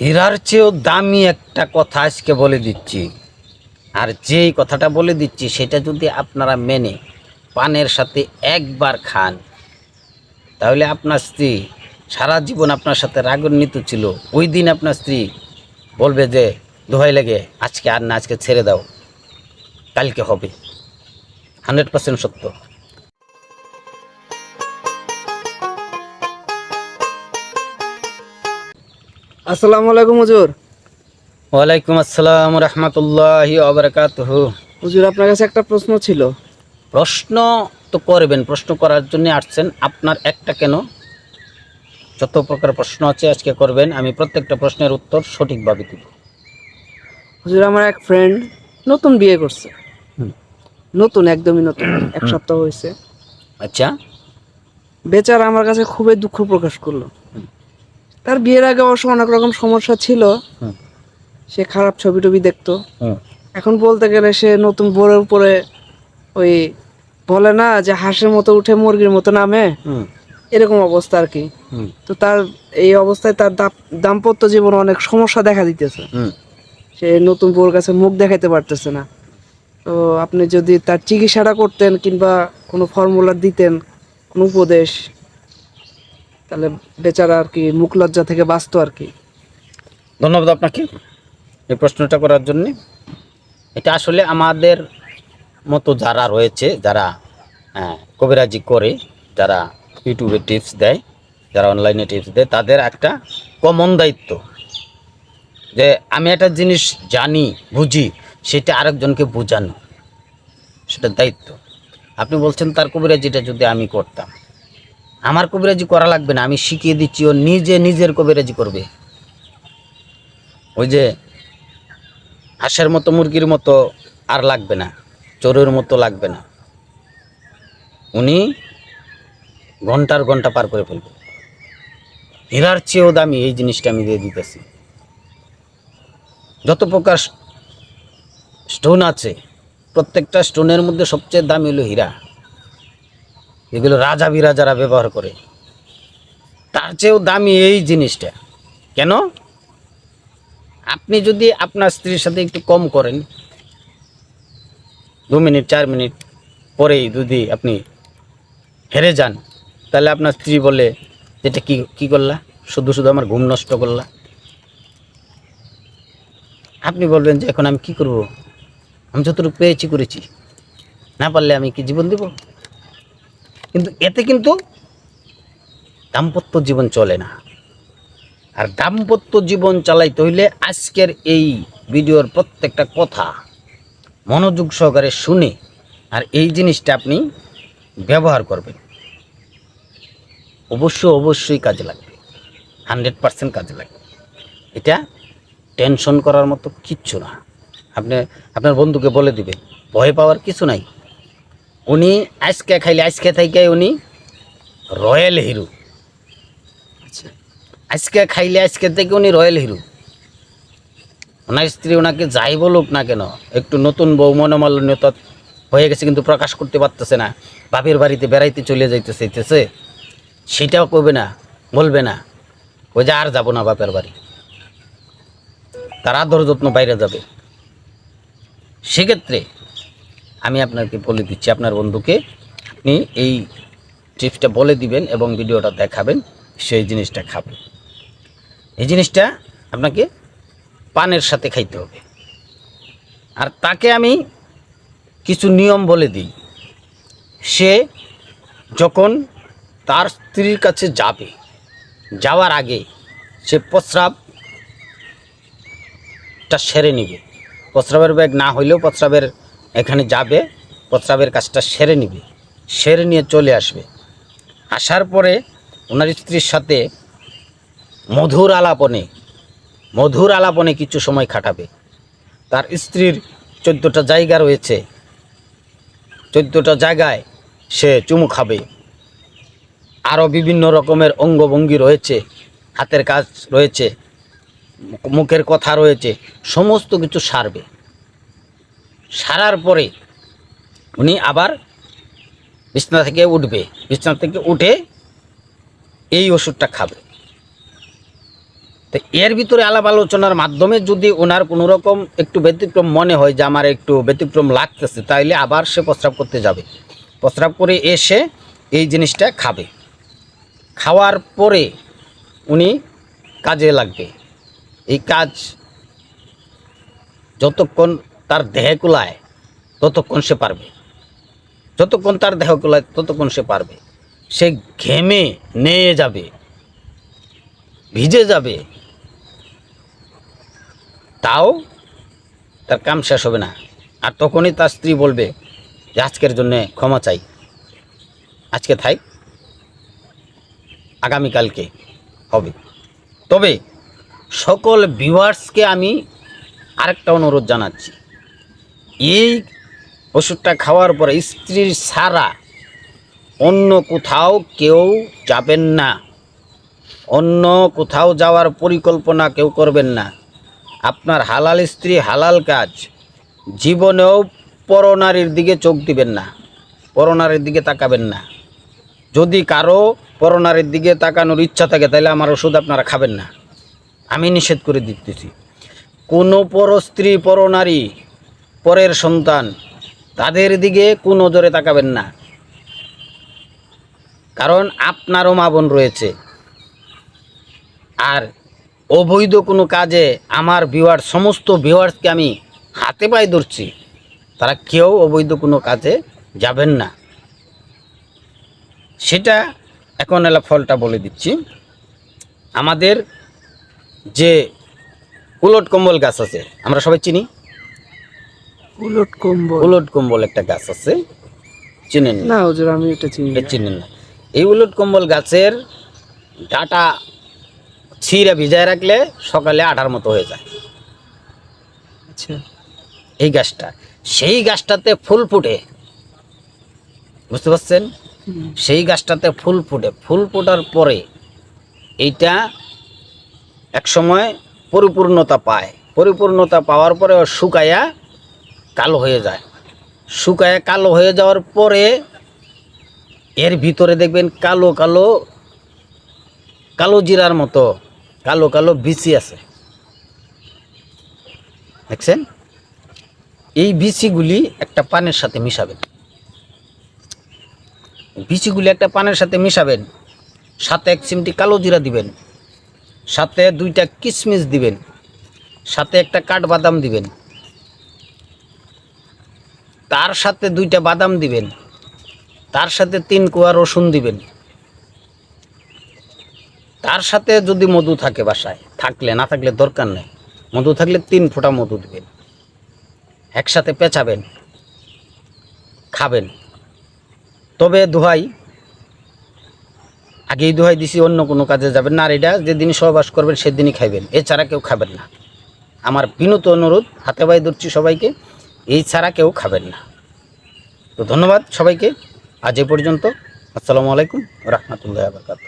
হীরার চেয়েও দামি একটা কথা আজকে বলে দিচ্ছি। আর যেই কথাটা বলে দিচ্ছি, সেটা যদি আপনারা মেনে, পানের সাথে একবার খান, তাহলে আপনার স্ত্রী সারা জীবন আপনার সাথে রাগান্বিত ছিল। ওই দিন আপনার স্ত্রী বলবে যে, দোহাই লেগে, আজকে আর না, আজকে ছেড়ে দাও। কালকে হবে। হান্ড্রেড পার্সেন্ট সত্য। আসসালামু আলাইকুম হুজুর। ওয়ালাইকুম আসসালাম রহমতুল্লাহ আবরকাত হুজুর আপনার কাছে একটা প্রশ্ন ছিল। প্রশ্ন তো করবেন প্রশ্ন করার জন্য আসছেন। আপনার একটা কেন? যত প্রকার প্রশ্ন আছে আজকে করবেন আমি প্রত্যেকটা প্রশ্নের উত্তর সঠিকভাবে দিব। হুজুর আমার এক ফ্রেন্ড নতুন বিয়ে করছে। নতুন একদমই নতুন। এক সপ্তাহ হয়েছে। আচ্ছা। বেচারা আমার কাছে খুবই দুঃখ প্রকাশ করল। তার বিয়ের আগে অবশ্য অনেক রকম সমস্যা ছিল। সে খারাপ ছবি টবি দেখতো। এখন বলতে গেলে সে নতুন বোরের উপরে ওই বলে না যে হাঁসের মতো উঠে মুরগির মতো নামে। এরকম অবস্থা আর কি। তো তার এই অবস্থায় তার দাম্পত্য জীবনে অনেক সমস্যা দেখা দিতেছে। সে নতুন বউর কাছে মুখ দেখাইতে পারতেছে না। তো আপনি যদি তার চিকিৎসাটা করতেন কিংবা কোনো ফর্মুলা দিতেন কোনো উপদেশ তাহলে বেচারা আর কি মুখ লজ্জা থেকে বাঁচতো আর কি। ধন্যবাদ আপনাকে এই প্রশ্নটা করার জন্যে। এটা আসলে আমাদের মতো যারা রয়েছে যারা হ্যাঁ, কবিরাজি করে যারা ইউটিউবে টিপস দেয় যারা অনলাইনে টিপস দেয় তাদের একটা কমন দায়িত্ব। যে আমি একটা জিনিস জানি বুঝি সেটা আরেকজনকে বোঝানো সেটা দায়িত্ব। আপনি বলছেন তার কবিরাজিটা যদি আমি করতাম। আমার কবিরাজি করা লাগবে না, আমি শিখিয়ে দিচ্ছি, ও নিজে নিজের কবিরাজি করবে। ওই যে হাঁসের মতো, মুরগির মতো আর লাগবে না, চোরের মতো লাগবে না। উনি ঘণ্টার ঘণ্টা পার করে ফেলবে। হীরার চেয়েও দামি এই জিনিসটা আমি দিয়ে দিতেছি। যত প্রকার স্টোন আছে, প্রত্যেকটা স্টোনের মধ্যে সবচেয়ে দামি হলো হীরা। এগুলো রাজা বিরাজারা ব্যবহার করে, তার চেয়েও দামি এই জিনিসটা। কেন? আপনি যদি আপনার স্ত্রীর সাথে একটু কম করেন, দু মিনিট, চার মিনিট পরেই যদি আপনি হেরে যান, তাহলে আপনার স্ত্রী বলে, এটা কি কি করলা? শুধু শুধু আমার ঘুম নষ্ট করলা? আপনি বলবেন যে, এখন আমি কি করব? আমি যতটুকু পেয়েছি করেছি। না পারলে আমি কি জীবন দেব? কিন্তু এতে কিন্তু দাম্পত্য জীবন চলে না। আর দাম্পত্য জীবন চালাইতে হইলে আজকের এই ভিডিওর প্রত্যেকটা কথা মনোযোগ সহকারে শুনে আর এই জিনিসটা আপনি ব্যবহার করবেন। অবশ্যই অবশ্যই কাজে লাগবে, হান্ড্রেড পার্সেন্ট কাজে লাগবে। এটা টেনশন করার মতো কিচ্ছু না। আপনি, আপনার বন্ধুকে বলে দিবেন, ভয় পাওয়ার কিছু নাই। উনি আজকে খাইলে আজকে থেকে উনি রয়্যাল হিরো। আচ্ছা। আজকে খাইলে আজকে থেকে উনি রয়্যাল হিরো। ওনার স্ত্রী ওনাকে যাই বলুক না কেন একটু নতুন বউ মনোমালিন্যতা হয়ে গেছে কিন্তু প্রকাশ করতে পারতেছে না বাপের বাড়িতে বেড়াইতে চলে যাইতেছে সেটাও কবে না বলবে না ওই যে আর যাব না বাপের বাড়ি। তার আদর যত্ন বাইরে যাবে। সেক্ষেত্রে আমি আপনাকে বলে দিচ্ছি, আপনার বন্ধুকে আপনি এই টিপসটা বলে দিবেন এবং ভিডিওটা দেখাবেন, সেই জিনিসটা খাবে এই জিনিসটা আপনাকে পানের সাথে খাইতে হবে। আর তাকে আমি কিছু নিয়ম বলে দিই। সে যখন তার স্ত্রীর কাছে যাবে, যাওয়ার আগে সে প্রস্রাবটা সেরে নিবে। প্রস্রাবের ব্যাগ না হইলেও প্রস্রাবের এখানে যাবে, প্রস্রাবের কাজটা সেরে নিবে। সেরে নিয়ে চলে আসবে। আসার পরে ওনার স্ত্রীর সাথে মধুর আলাপনে মধুর আলাপনে কিছু সময় কাটাবে। তার স্ত্রীর চোদ্দোটা জায়গা রয়েছে। চোদ্দোটা জায়গায় সে চুমু খাবে। আরও বিভিন্ন রকমের অঙ্গভঙ্গি রয়েছে, হাতের কাজ রয়েছে মুখ- মুখের কথা রয়েছে, সমস্ত কিছু সারবে। সারার পরে উনি আবার বিছনা থেকে উঠবে। বিছনা থেকে উঠে এই ওষুধটা খাবে। তো এর ভিতরে আলাপ আলোচনার মাধ্যমে যদি ওনার কোনো রকম একটু ব্যতিক্রম মনে হয় যে আমার একটু ব্যতিক্রম লাগতেছে, তাইলে আবার সে প্রস্রাব করতে যাবে। প্রস্রাব করে এসে এই জিনিসটা খাবে। খাওয়ার পরে উনি কাজে লাগবে। এই কাজ যতক্ষণ তার দেহে কুলায়, ততক্ষণ সে পারবে। যতক্ষণ তার দেহ কুলায়, ততক্ষণ সে পারবে। সে ঘেমে নেয়ে যাবে, ভিজে যাবে। তাও তার কাম শেষ হবে না। আর তখনই তার স্ত্রী বলবে যে, আজকের জন্যে ক্ষমা চাই। আজকে থাই, আগামীকালকে হবে। তবে সকল ভিউয়ার্সকে আমি আরেকটা অনুরোধ জানাচ্ছি। এই ওষুধটা খাওয়ার পরে স্ত্রীর সারা অন্য কোথাও কেউ যাবেন না। অন্য কোথাও যাওয়ার পরিকল্পনা কেউ করবেন না। আপনার হালাল স্ত্রী হালাল কাজ। জীবনেও পরনারীর দিকে চোখ দিবেন না। পরনারীর দিকে তাকাবেন না। যদি কারও পরনারীর দিকে তাকানোর ইচ্ছা থাকে, তাহলে আমার ওষুধ আপনারা খাবেন না। আমি নিষেধ করে দিতেছি। কোনো পর স্ত্রী পরনারী পরের সন্তান, তাদের দিকে কোন নজরে তাকাবেন না। কারণ আপনারও মা বোন রয়েছে। আর অবৈধ কোনো কাজে আমার ভিউয়ার সমস্ত ভিউয়ার্সকে আমি হাতে পায়ে ধরছি, তারা কেউ অবৈধ কোনো কাজে যাবেন না। সেটা এখন এলা ফলটা বলে দিচ্ছি। আমাদের যে উলট কম্বল গাছ আছে, আমরা সবাই চিনি। উলট কম্বল। উলট কম্বল একটা গাছ আছে। চিনেন না? হুজুর আমি এটা চিনি। এটা চিনেন না। এই উলট কম্বল গাছের ডাটা ছিঁড়ে ভিজায় রাখলে সকালে আটার মতো হয়ে যায়। আচ্ছা। এই গাছটা সেই গাছটাতে ফুল ফুটে। বুঝতে পারছেন? সেই গাছটাতে ফুল ফুটে। ফুল ফোটার পরে এইটা এক সময় পরিপূর্ণতা পায়। পরিপূর্ণতা পাওয়ার পরে শুকায়া কালো হয়ে যায়। শুকায় কালো হয়ে যাওয়ার পরে এর ভিতরে দেখবেন কালো কালো কালো জিরার মতো, কালো কালো বিচি আছে। দেখছেন? এই বিচিগুলি একটা পানের সাথে মিশাবেন। বিচিগুলি একটা পানের সাথে মিশাবেন, সাথে এক চিমটি কালো জিরা দিবেন, সাথে দুইটা কিশমিশ দিবেন, সাথে একটা কাঠবাদাম দিবেন। তার সাথে দুইটা বাদাম দিবেন। তার সাথে তিন কোয়া রসুন দিবেন। তার সাথে যদি মধু থাকে বাসায়, থাকলে, না থাকলে দরকার নেই। মধু থাকলে তিন ফোঁটা মধু দিবেন। একসাথে পেঁচাবেন, খাবেন। তবে দোহাই, আগেই দোহাই দিছি, অন্য কোনো কাজে যাবেন না। এটা যেদিন সহবাস করবেন, সেদিনই খাইবেন। এছাড়া কেউ খাবেন না। আমার বিনত অনুরোধ, হাতে বাই ধরছি সবাইকে। এই ছাড়া কেউ খাবেন না। তো ধন্যবাদ সবাইকে। আজ এ পর্যন্ত। আসসালামু আলাইকুম রহমতুল্লাহ বরকাত